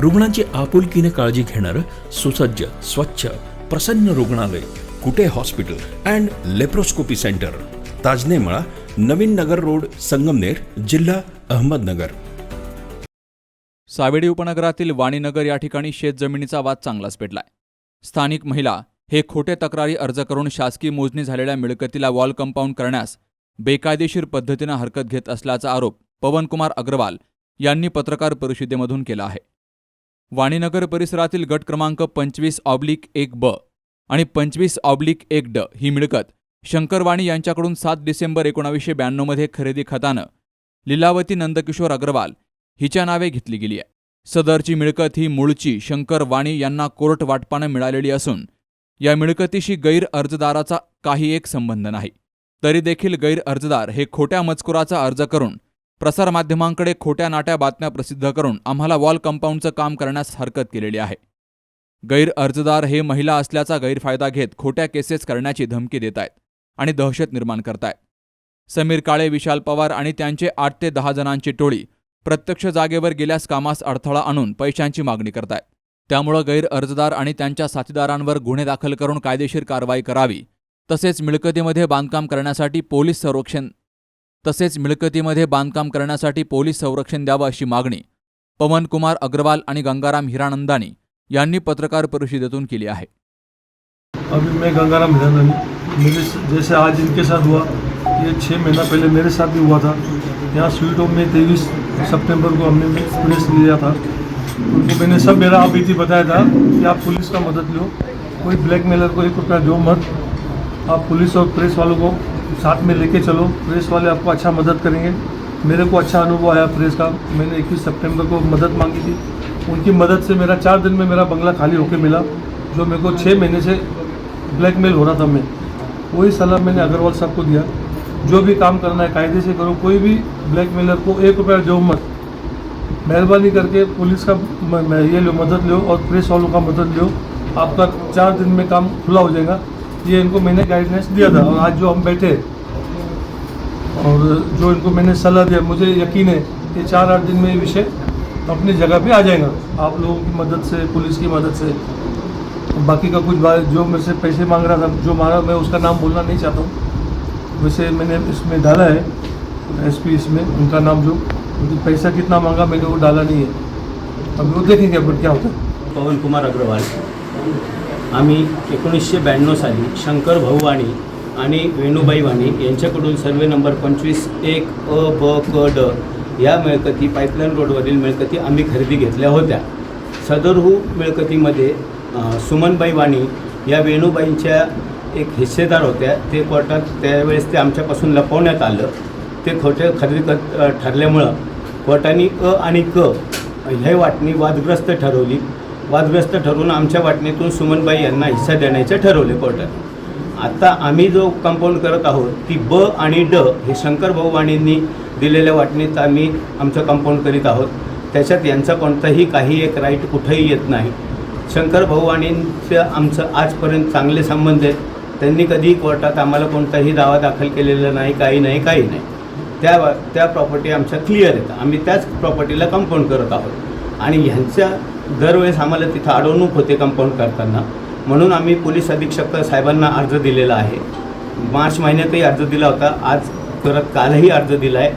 रुग्णांची आपुलकीने काळजी घेणारं सुसज्ज स्वच्छ प्रसन्न रुग्णालय Kute hospital and laparoscopy centre. Tajnemala Navin Nagar road Sangamner जिल्हा अहमदनगर. सावेडी उपनगरातील वाणीनगर या ठिकाणी शेतजमिनीचा वाद चांगलाच पेटलाय. स्थानिक महिला हे खोटे तक्रारी अर्ज करून शासकीय मोजणी झालेल्या मिळकतीला वॉल कंपाऊंड करण्यास बेकायदेशीर पद्धतीनं हरकत घेत असल्याचा आरोप पवनकुमार अग्रवाल यांनी पत्रकार परिषदेमधून केला आहे. वाणीनगर परिसरातील गट क्रमांक पंचवीस ऑब्लिक एक ब आणि पंचवीस ऑब्लिक एक ड ही मिळकत शंकरवाणी यांच्याकडून सात डिसेंबर एकोणावीसशे ब्याण्णवमध्ये खरेदी खतानं लीलावती नंदकिशोर अग्रवाल हिच्या नावे घेतली गेली आहे. सदरची मिळकत ही मूळची शंकर वाणी यांना कोर्ट वाटपानं मिळालेली असून या मिळकतीशी गैर अर्जदाराचा काही एक संबंध नाही. तरी देखील गैर अर्जदार हे खोट्या मजकुराचा अर्ज करून प्रसारमाध्यमांकडे खोट्या नाट्या बातम्या प्रसिद्ध करून आम्हाला वॉल कंपाऊंडचं काम करण्यास हरकत केलेली आहे. गैर अर्जदार हे महिला असल्याचा गैरफायदा घेत खोट्या केसेस करण्याची धमकी देत आहेत आणि दहशत निर्माण करतायत समीर काळे विशाल पवार आणि त्यांचे आठ ते दहा जणांची टोळी प्रत्यक्ष जागेवर गेल्यास कामास अडथळा आणून पैशांची मागणी करतायत त्यामुळं गैर अर्जदार आणि त्यांच्या साथीदारांवर गुन्हे दाखल करून कायदेशीर कारवाई करावी. तसेच मिळकतीमध्ये बांधकाम करण्यासाठी पोलीस संरक्षण तसेच मिळकतीमध्ये बांधकाम करण्यासाठी पोलीस संरक्षण द्यावं अशी मागणी पवनकुमार अग्रवाल आणि गंगाराम हिरानंदानी यांनी पत्रकार परिषदेतून केली आहे. अभी मैं गंगाराम हिरानंद मेरे जैसे आज इनके साथ हुआ ये छः महीना पहले मेरे साथ भी हुआ था। यहाँ स्वीट होम में तेईस सितंबर को हमने पुलिस लिया था। उनको मैंने सब मेरा आप इति बताया था कि आप पुलिस का मदद लो। कोई ब्लैकमेलर को एक रुपया दो मत आप पुलिस और प्रेस वालों को साथ में लेके चलो। प्रेस वाले आपको अच्छा मदद करेंगे। मेरे को अच्छा अनुभव आया प्रेस का। मैंने इक्कीस सितंबर को मदद मांगी थी। उनकी मदद से मेरा चार दिन में मेरा बंगला खाली होके मिला, जो मेरे को छः महीने से ब्लैकमेल हो रहा था मैं। वही सलाह मैंने अग्रवाल साहब को दिया। जो भी काम करना है, कायदे से करो। कोई भी ब्लैकमेलर को एक रुपया दो मत। मेहरबानी करके पुलिस का ये लो, मदद लो और प्रेस वालों का मदद लो। आपका चार दिन में काम खुला हो जाएगा। ये इनको मैंने गाइडलाइंस दिया था और आज जो हम बैठे, और जो इनको मैंने सलाह दिया, मुझे यकीन है कि चार आठ दिन में ये विषय अपनी जगह पे आ जाएगा। आप लोगों की मदद से, पुलिस की मदद से। बाकी का कुछ बात, जो मेरे से पैसे मांग रहा था, जो मांगा, मैं उसका नाम बोलना नहीं चाहता हूँ। वैसे मैंने इसमें डाला है, एसपी इसमें, उनका नाम जो लेकिन पैसा कितना मांगा, मैंने वो डाला नहीं है। अभी वो देखेंगे अपन क्या होता है। पवन कुमार अग्रवाल। आम्ही एकोणीसशे ब्याण्णव साली शंकर भाऊ वाणी आणि वेणूबाई वाणी यांच्याकडून सर्वे नंबर पंचवीस एक अ ब क ड या मिळकती पाईपलाईन रोडवरील मिळकती आम्ही खरेदी घेतल्या होत्या. सदरहू मिळकतीमध्ये सुमनबाई वाणी या वेणूबाईंच्या एक हिस्सेदार होत्या. ते कोर्टात त्यावेळेस ते आमच्यापासून लपवण्यात आलं. ते खोटे खरेदी कर ठरल्यामुळं कोर्टाने अ आणि क हे वाटणी वादग्रस्त ठरवली. वादग्रस्त ठरवून आमच्या वाटणीतून सुमनबाई यांना हिस्सा देण्याचे ठरवले कोर्टाने आता आम्ही जो कंपाऊंड करत आहोत ती ब आणि ड हे शंकर भाऊवाणींनी दिलेल्या वाटणीत आम्ही आमचं कंपाऊंड करीत आहोत. त्याच्यात यांचा कोणताही काही एक राईट कुठंही येत नाही. शंकर भाऊवाणींचं आमचं आजपर्यंत चांगले संबंध आहेत. त्यांनी कधीही कोर्टात आम्हाला कोणताही दावा दाखल केलेला नाही काही नाही काही नाही. त्या त्या प्रॉपर्टी आमच्या क्लिअर आहेत. आम्ही त्याच प्रॉपर्टीला कंपाऊंड करत आहोत. आणि ह्यांच्या दरवेळेस आम्हाला तिथं अडवणूक होते कंपाऊंड करताना. म्हणून आम्ही पोलीस अधीक्षक साहेबांना अर्ज दिलेला आहे. मार्च महिन्यातही अर्ज दिला होता. आज परत कालही अर्ज दिला आहे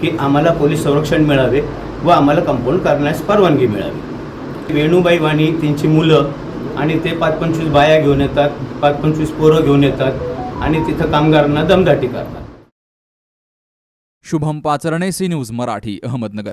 की आम्हाला पोलीस संरक्षण मिळावे व आम्हाला कंपाऊंड करण्यास परवानगी मिळावी. वेणूबाई वाणी त्यांची मुलं आणि ते पाच पंचवीस बाया घेऊन येतात पाच पंचवीस पोरं घेऊन येतात आणि तिथं कामगारांना दमदाटी करतात. Shubham Pacharne C news Marathi Ahmednagar.